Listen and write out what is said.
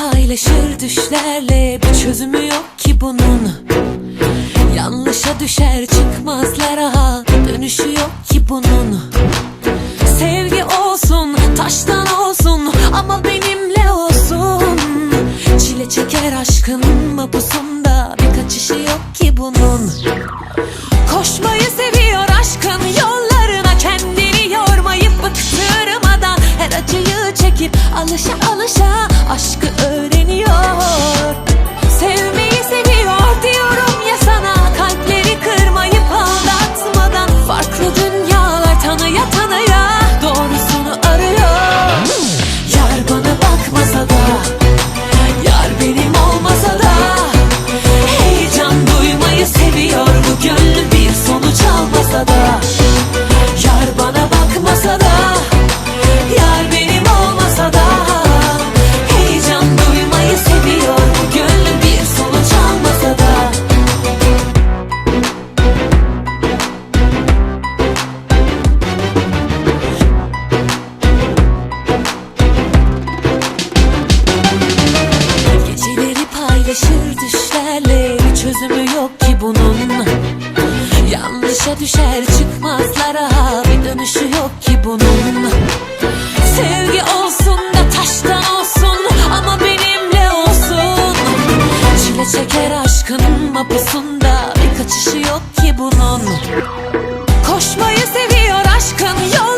paylaşır düşlerle. Bir çözümü yok ki bunun. Yanlışa düşer çıkmazlar aha Dönüşü yok ki bunun. Sevgi olsun taştan Sertleşir dişlerle bir çözümü yok ki bunun. Yanlışa düşer çıkmazlara bir dönüşü yok ki bunun. Sevgi olsun da taştan olsun ama benimle olsun. Çile çeker aşkın mapusunda bir kaçışı yok ki bunun. Koşmayı seviyor aşkın yok